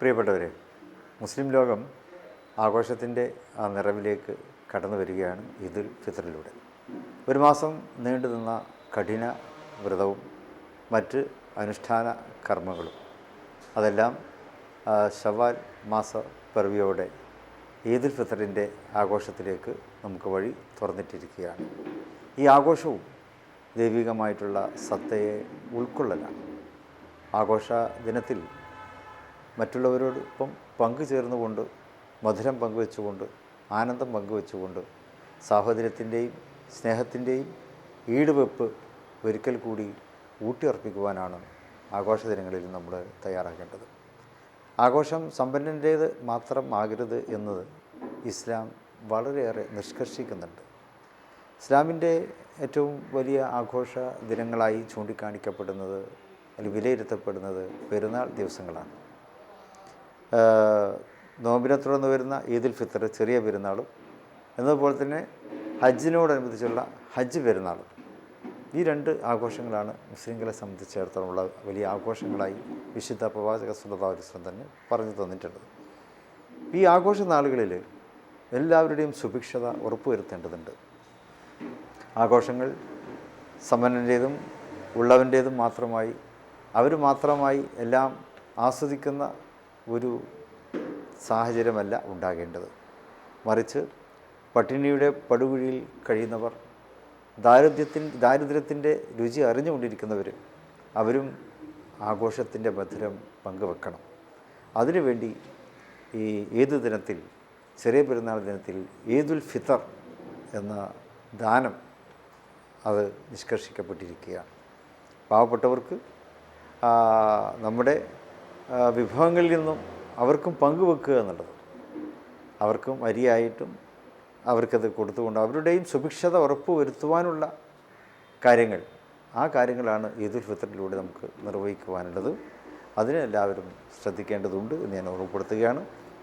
പ്രിയപ്പെട്ടവരെ മുസ്ലിം ലോകം ആഘോഷത്തിന്റെ ആ നിറവിലേക്ക് കടന്നു വരികയാണ് ഈദുൽ ഫിത്തറിലൂടെ ഒരു മാസം നീണ്ടു നിന്ന കഠിന വ്രതവും മറ്റ് അനുഷ്ഠാന കർമ്മങ്ങളും അതെല്ലാം ഷവാൽ മാസ പിറവിയോടെ ഈദുൽ ഫിത്തറിന്റെ ആഘോഷത്തിലേക്ക് നമുക്ക് വഴി തുറന്നിട്ടിരിക്കുകയാണ്. ഈ ആഘോഷവും ദൈവികമായിട്ടുള്ള സത്തയെ ഉൾക്കൊള്ളലാണ്. ആഘോഷ ദിനത്തിൽ മറ്റുള്ളവരോടൊപ്പം പങ്കുചേർന്നുകൊണ്ട് മധുരം പങ്കുവെച്ചുകൊണ്ട് ആനന്ദം പങ്കുവെച്ചുകൊണ്ട് സാഹോദര്യത്തിന്റെയും സ്നേഹത്തിന്റെയും ഈടുവെപ്പ് ഒരിക്കൽ കൂടി ഊട്ടിയർപ്പിക്കുവാനാണ് ആഘോഷ ദിനങ്ങളിൽ നമ്മൾ തയ്യാറാക്കേണ്ടത്. ആഘോഷം സമ്പന്നന്റേത് മാത്രം ആകരുത് എന്നത് ഇസ്ലാം വളരെയേറെ നിഷ്കർഷിക്കുന്നുണ്ട്. ഇസ്ലാമിന്റെ ഏറ്റവും വലിയ ആഘോഷ ദിനങ്ങളായി ചൂണ്ടിക്കാണിക്കപ്പെടുന്നത് അല്ലെങ്കിൽ വിലയിരുത്തപ്പെടുന്നത് പെരുന്നാൾ ദിവസങ്ങളാണ്. നോമ്പിനെ തുടർന്ന് വരുന്ന ഈദുൽ ഫിത്തർ ചെറിയ പെരുന്നാളും എന്നതുപോലെ തന്നെ ഹജ്ജിനോടനുബന്ധിച്ചുള്ള ഹജ്ജ് പെരുന്നാളും. ഈ രണ്ട് ആഘോഷങ്ങളാണ് മുസ്ലിങ്ങളെ സംബന്ധിച്ചിടത്തോളമുള്ള വലിയ ആഘോഷങ്ങളായി വിശുദ്ധ പ്രവാചക സുലതാവലിസ്ലം തന്നെ പറഞ്ഞു തന്നിട്ടുണ്ട് ഈ ആഘോഷ നാളുകളിൽ എല്ലാവരുടെയും സുഭിക്ഷത ഉറപ്പുവരുത്തേണ്ടതുണ്ട്. ആഘോഷങ്ങൾ സമ്പന്നന്റേതും ഉള്ളവന്റേതും മാത്രമായി അവർ മാത്രമായി എല്ലാം ആസ്വദിക്കുന്ന ഒരു സാഹചര്യമല്ല ഉണ്ടാകേണ്ടത്. മറിച്ച് പട്ടിണിയുടെ പടുകുഴിയിൽ കഴിയുന്നവർ ദാരിദ്ര്യത്തിൻ ദാരിദ്ര്യത്തിന്റെ രുചി അറിഞ്ഞുകൊണ്ടിരിക്കുന്നവർ അവരും ആഘോഷത്തിന്റെ മധുരം പങ്കുവെക്കണം. അതിനുവേണ്ടി ഈ ഏത് ദിനത്തിൽ ചെറിയ പെരുന്നാൾ ദിനത്തിൽ ഏദുൽ ഫിത്തർ എന്ന ദാനം അത് നിഷ്കർഷിക്കപ്പെട്ടിരിക്കുകയാണ്. പാവപ്പെട്ടവർക്ക് നമ്മുടെ വിഭവങ്ങളിൽ നിന്നും അവർക്കും പങ്കുവെക്കുക എന്നുള്ളത്. അവർക്കും അരിയായിട്ടും അവർക്കത് കൊടുത്തുകൊണ്ട് അവരുടെയും സുഭിക്ഷത ഉറപ്പ് വരുത്തുവാനുള്ള കാര്യങ്ങൾ. ആ കാര്യങ്ങളാണ് ഈദുൽ ഫിത്തറിലൂടെ നമുക്ക് നിർവഹിക്കുവാനുള്ളത്. അതിന് എല്ലാവരും ശ്രദ്ധിക്കേണ്ടതുണ്ട് എന്ന് ഞാൻ ഓർമ്മപ്പെടുത്തുകയാണ്.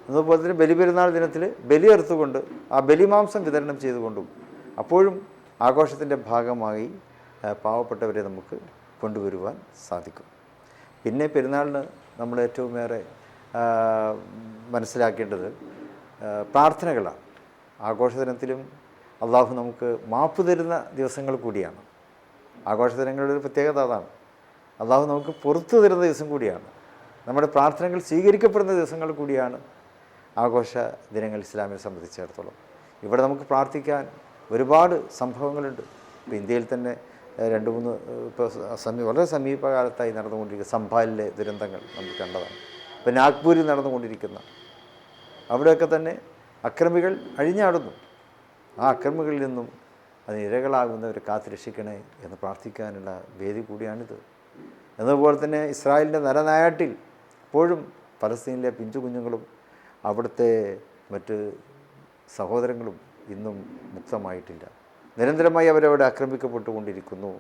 അതുപോലെ തന്നെ ബലിപെരുന്നാൾ ദിനത്തിൽ ബലിയെറുത്തുകൊണ്ട് ആ ബലിമാംസം വിതരണം ചെയ്തുകൊണ്ടും അപ്പോഴും ആഘോഷത്തിന്റെ ഭാഗമായി പാവപ്പെട്ടവരെ നമുക്ക് കൊണ്ടുവരുവാൻ സാധിക്കും. പിന്നെ പെരുന്നാളിന് നമ്മൾ ഏറ്റവും ഏറെ മനസ്സിലാക്കേണ്ടത് പ്രാർത്ഥനകളാണ്. ആഘോഷദിനത്തിലും അള്ളാഹു നമുക്ക് മാപ്പ് തരുന്ന ദിവസങ്ങൾ കൂടിയാണ്. ആഘോഷദിനങ്ങളുടെ ഒരു പ്രത്യേകത അതാണ്. അള്ളാഹു നമുക്ക് പുറത്തു തരുന്ന ദിവസം കൂടിയാണ്. നമ്മുടെ പ്രാർത്ഥനകൾ സ്വീകരിക്കപ്പെടുന്ന ദിവസങ്ങൾ കൂടിയാണ് ആഘോഷ ദിനങ്ങൾ ഇസ്ലാമിനെ സംബന്ധിച്ചിടത്തോളം. ഇവിടെ നമുക്ക് പ്രാർത്ഥിക്കാൻ ഒരുപാട് സംഭവങ്ങളുണ്ട്. ഇപ്പോൾ ഇന്ത്യയിൽ തന്നെ രണ്ട് മൂന്ന് ഇപ്പോൾ സമീപ വളരെ സമീപകാലത്തായി നടന്നുകൊണ്ടിരിക്കുന്ന സംഭാലിലെ ദുരന്തങ്ങൾ നമുക്ക് കണ്ടതാണ്. ഇപ്പോൾ നാഗ്പൂരിൽ നടന്നുകൊണ്ടിരിക്കുന്ന അവിടെയൊക്കെ തന്നെ അക്രമികൾ അഴിഞ്ഞാടുന്നു. ആ അക്രമികളിൽ നിന്നും അതിന് ഇരകളാകുന്നവരെ കാത്തു രക്ഷിക്കണേ എന്ന് പ്രാർത്ഥിക്കാനുള്ള വേദി കൂടിയാണിത്. എന്നതുപോലെ തന്നെ ഇസ്രായേലിന്റെ നരനായാട്ടിൽ ഇപ്പോഴും പലസ്തീനിലെ പിഞ്ചു കുഞ്ഞുങ്ങളും അവിടുത്തെ മറ്റ് സഹോദരങ്ങളും ഇന്നും മുക്തമായിട്ടില്ല. നിരന്തരമായി അവരവിടെ ആക്രമിക്കപ്പെട്ടുകൊണ്ടിരിക്കുന്നു.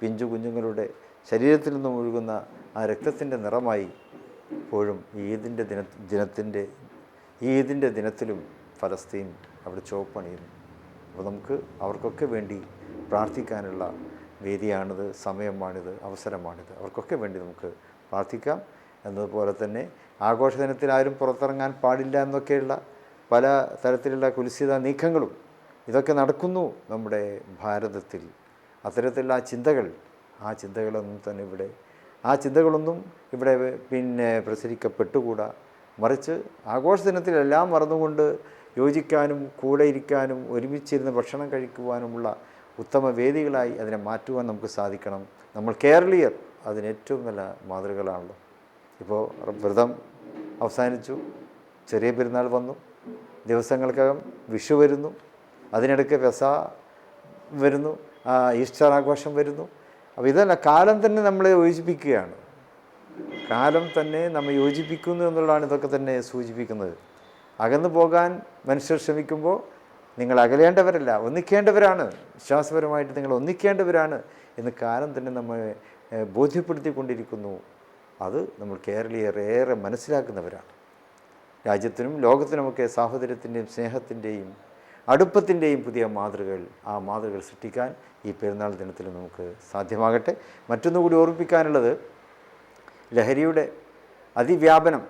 പിഞ്ചു കുഞ്ഞുങ്ങളുടെ ശരീരത്തിൽ നിന്നും ഒഴുകുന്ന ആ രക്തത്തിന്റെ നിറമായി ഇപ്പോഴും ഈദിന്റെ ദിന ദിനത്തിന്റെ ഈദിന്റെ ദിനത്തിലും ഫലസ്തീൻ അവിടെ ചുവപ്പണിയുന്നു. അപ്പോൾ നമുക്ക് അവർക്കൊക്കെ വേണ്ടി പ്രാർത്ഥിക്കാനുള്ള വേദിയാണിത് സമയമാണിത് അവസരമാണിത്. അവർക്കൊക്കെ വേണ്ടി നമുക്ക് പ്രാർത്ഥിക്കാം. എന്നതുപോലെ തന്നെ ആഘോഷ ദിനത്തിൽ ആരും പുറത്തിറങ്ങാൻ പാടില്ല എന്നൊക്കെയുള്ള പല തരത്തിലുള്ള കുലിസിത നീക്കങ്ങളും ഇതൊക്കെ നടക്കുന്നു നമ്മുടെ ഭാരതത്തിൽ. അത്തരത്തിലുള്ള ആ ചിന്തകൾ ആ ചിന്തകളൊന്നും തന്നെ ഇവിടെ ആ ചിന്തകളൊന്നും ഇവിടെ പിന്നെ പ്രസരിക്കപ്പെട്ടുകൂടാ. മറിച്ച് ആഘോഷ ദിനത്തിലെല്ലാം മറന്നുകൊണ്ട് യോജിക്കാനും കൂടെ ഇരിക്കാനും ഒരുമിച്ചിരുന്ന് ഭക്ഷണം കഴിക്കുവാനുമുള്ള ഉത്തമ വേദികളായി അതിനെ മാറ്റുവാൻ നമുക്ക് സാധിക്കണം. നമ്മൾ കേരളീയർ അതിന് ഏറ്റവും നല്ല മാതൃകകളാണല്ലോ. ഇപ്പോൾ വ്രതം അവസാനിച്ചു ചെറിയ പെരുന്നാൾ വന്നു ദിവസങ്ങൾക്കകം വിഷു വരുന്നു. അതിനിടയ്ക്ക് വ്യസ വരുന്നു ഈസ്റ്റർ ആഘോഷം വരുന്നു. അപ്പോൾ ഇതല്ല കാലം തന്നെ നമ്മളെ യോജിപ്പിക്കുകയാണ്. കാലം തന്നെ നമ്മൾ യോജിപ്പിക്കുന്നു എന്നുള്ളതാണ് ഇതൊക്കെ തന്നെ സൂചിപ്പിക്കുന്നത്. അകന്നു പോകാൻ മനുഷ്യർ ശ്രമിക്കുമ്പോൾ നിങ്ങൾ അകലേണ്ടവരല്ല ഒന്നിക്കേണ്ടവരാണ്. വിശ്വാസപരമായിട്ട് നിങ്ങൾ ഒന്നിക്കേണ്ടവരാണ് എന്ന് കാലം തന്നെ നമ്മെ ബോധ്യപ്പെടുത്തിക്കൊണ്ടിരിക്കുന്നു. അത് നമ്മൾ കേരളീയർ ഏറെ മനസ്സിലാക്കുന്നവരാണ്. രാജ്യത്തിനും ലോകത്തിനുമൊക്കെ സാഹോദര്യത്തിന്റെയും സ്നേഹത്തിന്റെയും അടുപ്പത്തിന്റെയും പുതിയ മാതൃകകൾ ആ മാതൃകൾ സൃഷ്ടിക്കാൻ ഈ പെരുന്നാൾ ദിനത്തിൽ നമുക്ക് സാധ്യമാകട്ടെ. മറ്റൊന്നുകൂടി ഓർമ്മിപ്പിക്കാനുള്ളത് ലഹരിയുടെ അതിവ്യാപനം.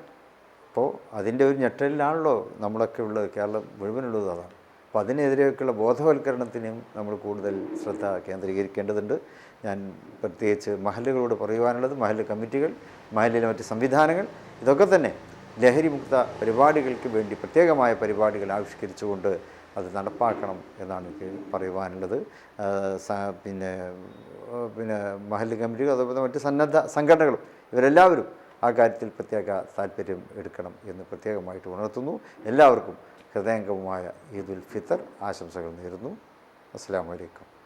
അപ്പോൾ അതിന്റെ ഒരു ഞെട്ടലിലാണല്ലോ നമ്മളൊക്കെ ഉള്ളത്. കേരളം മുഴുവനുള്ളത് അതാണ്. അപ്പോൾ അതിനെതിരെയൊക്കെയുള്ള ബോധവൽക്കരണത്തിനും നമ്മൾ കൂടുതൽ ശ്രദ്ധ കേന്ദ്രീകരിക്കേണ്ടതുണ്ട്. ഞാൻ പ്രത്യേകിച്ച് മഹലുകളോട് പറയുവാനുള്ളത് മഹൽ കമ്മിറ്റികൾ മഹലിലെ മറ്റ് സംവിധാനങ്ങൾ ഇതൊക്കെ തന്നെ ലഹരിമുക്ത പരിപാടികൾക്ക് വേണ്ടി പ്രത്യേകമായ പരിപാടികൾ ആവിഷ്കരിച്ചുകൊണ്ട് അത് നടപ്പാക്കണം എന്നാണ് എനിക്ക് പറയുവാനുള്ളത്. പിന്നെ പിന്നെ മഹല്ല് കമ്മിറ്റി അതുപോലെ മറ്റ് സന്നദ്ധ സംഘടനകളും ഇവരെല്ലാവരും ആ കാര്യത്തിൽ പ്രത്യേക താല്പര്യം എടുക്കണം എന്ന് പ്രത്യേകമായിട്ട് ഉണർത്തുന്നു. എല്ലാവർക്കും ഹൃദയംഗമമായ ഈദുൽ ഫിത്തർ ആശംസകൾ നേരുന്നു. അസ്സാം വലൈക്കും